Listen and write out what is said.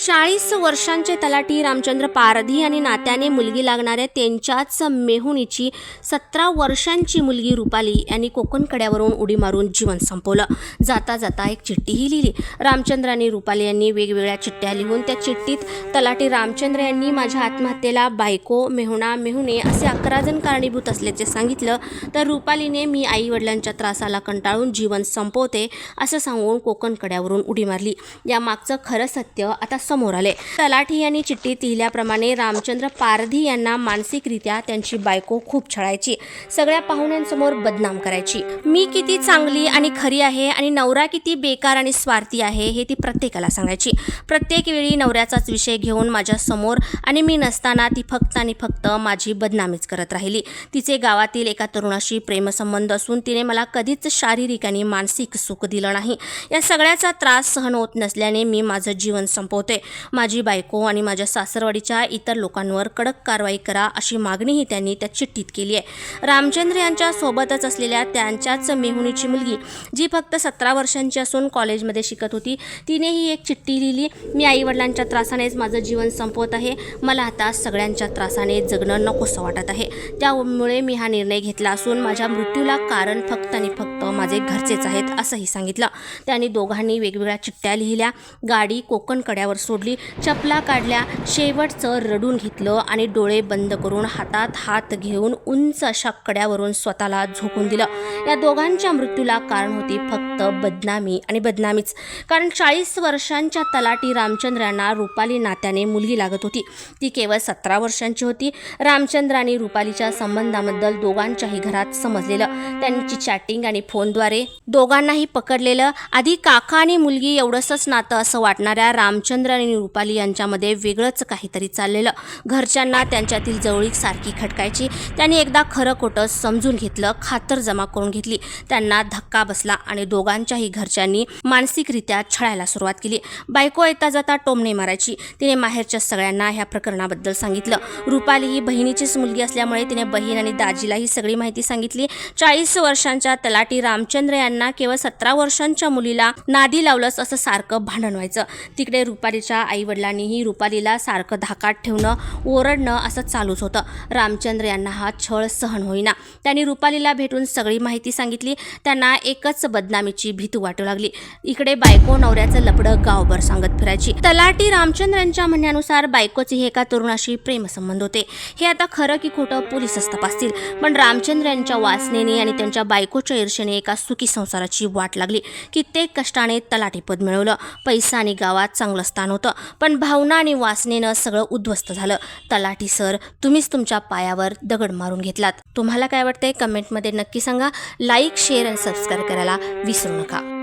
चाळीस वर्षांचे तलाठी रामचंद्र पारधी आणि नात्याने मुलगी लागणाऱ्या त्यांच्याच मेहुणीची सतरा वर्षांची मुलगी रुपाली यांनी कोकण कड्यावरून उडी मारून जीवन संपवलं. जाता जाता एक चिठ्ठीही लिहिली. रामचंद्र आणि रुपाली यांनी वेगवेगळ्या चिठ्ठ्या लिहून त्या चिठ्ठीत तलाठी रामचंद्र यांनी माझ्या आत्महत्येला बायको मेहुणा मेहुणे असे अकरा जण कारणीभूत असल्याचे सांगितलं तर रुपालीने मी आई वडिलांच्या त्रासाला कंटाळून जीवन संपवते असं सांगून कोकण कड्यावरून उडी मारली. या मागचं खरं सत्य आता समोर आले. तलाठी यांनी चिठ्ठीत लिहिल्याप्रमाणे रामचंद्र पारधी यांना मानसिकरित्या त्यांची बायको खूप छळायची. सगळ्या पाहुण्यांसमोर बदनाम करायची. मी किती चांगली आणि खरी आहे आणि नवरा किती बेकार आणि स्वार्थी आहे हे ती प्रत्येकाला सांगायची. प्रत्येक वेळी नवऱ्याचाच विषय घेऊन माझ्यासमोर आणि मी नसताना ती फक्त आणि फक्त माझी बदनामीच करत राहिली. तिचे गावातील एका तरुणाशी प्रेमसंबंध असून तिने मला कधीच शारीरिक आणि मानसिक सुख दिलं नाही. या सगळ्याचा त्रास सहन होत नसल्याने मी माझं जीवन संपवते. माझी बायको आणि माझ्या सासरवाडीच्या इतर लोकांवर कडक कारवाई करा अशी मागणीही त्यांनी त्या चिठ्ठीत केली आहे. रामचंद्र यांच्या सोबतच असलेल्या त्यांच्याच मेहुणीची मुलगी जी फक्त सतरा वर्षांची असून कॉलेजमध्ये शिकत होती तिनेही एक चिठ्ठी लिहिली मी आईवडिलांच्या त्रासानेच माझं जीवन संपवत आहे. मला आता सगळ्यांच्या त्रासाने जगणं नकोसं वाटत आहे. त्यामुळे मी हा निर्णय घेतला असून माझ्या मृत्यूला कारण फक्त आणि फक्त माझे घरचेच आहेत असंही सांगितलं. त्यांनी दोघांनी वेगवेगळ्या चिठ्ठ्या लिहिल्या. गाडी कोकण कड्यावर सोडली. चपला काढल्या शेवटचं रडून घेतलं आणि डोळे बंद करून हातात हात घेऊन उंच अशा कड्यावरून स्वतःला झोकून दिलं. या दोघांच्या मृत्यूला कारण होती फक्त बदनामी आणि बदनामीच. कारण चाळीस वर्षांच्या तलाटी रामचंद्र यांना रुपाली नात्याने मुलगी लागत होती. ती केवळ सतरा वर्षांची होती. रामचंद्र आणि रुपालीच्या संबंधाबद्दल दोघांच्याही घरात समजलेलं. त्यांची चॅटिंग आणि फोनद्वारे दोघांनाही पकडलेलं. आधी काका आणि मुलगी एवढंसंच नातं असं वाटणाऱ्या रामचंद्र आणि रुपाली यांच्यामध्ये वेगळंच काहीतरी चाललेलं. घरच्यांना त्यांच्यातील जवळीक सारखी खटकायची. त्यांनी एकदा खरं खोटं समजून घेतलं खातर जमा करून घेतली. त्यांना धक्का बसला आणि दोघांच्याही घरच्यांनी मानसिकरित्या छळायला सुरुवात केली. बायको येता जाता टोमणे मारायची. तिने माहेरच्या सगळ्यांना ह्या प्रकरणाबद्दल सांगितलं. रुपाली ही बहिणीचीच मुलगी असल्यामुळे तिने बहीण आणि दाजीला ही सगळी माहिती सांगितली. चाळीस वर्षांच्या तलाटी रामचंद्र यांना केवळ सतरा वर्षांच्या मुलीला नादी लावलंस असं सारखं भांडण व्हायचं. तिकडे रुपालीच्या आईवडिलांनीही रुपालीला सारखं धाकात ठेवणं ओरडणं असं चालूच होतं. रामचंद्र यांना हा छळ सहन होईना. त्यांनी रुपालीला भेटून सगळी माहिती सांगितली. त्यांना एकच बदनामीची भीती वाटू लागली. इकडे बायको नवऱ्याचं लपडं गावभर सांगत फिरायची. तलाटी रामचंद्र यांच्या म्हणण्यानुसार बायकोचे हे एका तरुणाशी प्रेमसंबंध होते. हे आता खरं की खोटं पोलिसच तपासतील. पण रामचंद्र यांच्या वासनेने आणि त्यांच्या बायकोच्या ईर्षेने एका सुखी संसाराची वाट लागली. कित्येक कष्टाने तलाटीपद मिळवलं. पैसा आणि गावात चांगलं स्थान होतं. पण भावना आणि वासनेनं सगळं उद्ध्वस्त झालं. तलाठी सर तुम्हीच तुमच्या पायावर दगड मारून घेतलात. तुम्हाला काय वाटतंय? कमेंटमध्ये नक्की सांगा. लाईक शेअर आणि सबस्क्राईब करायला विसरू नका.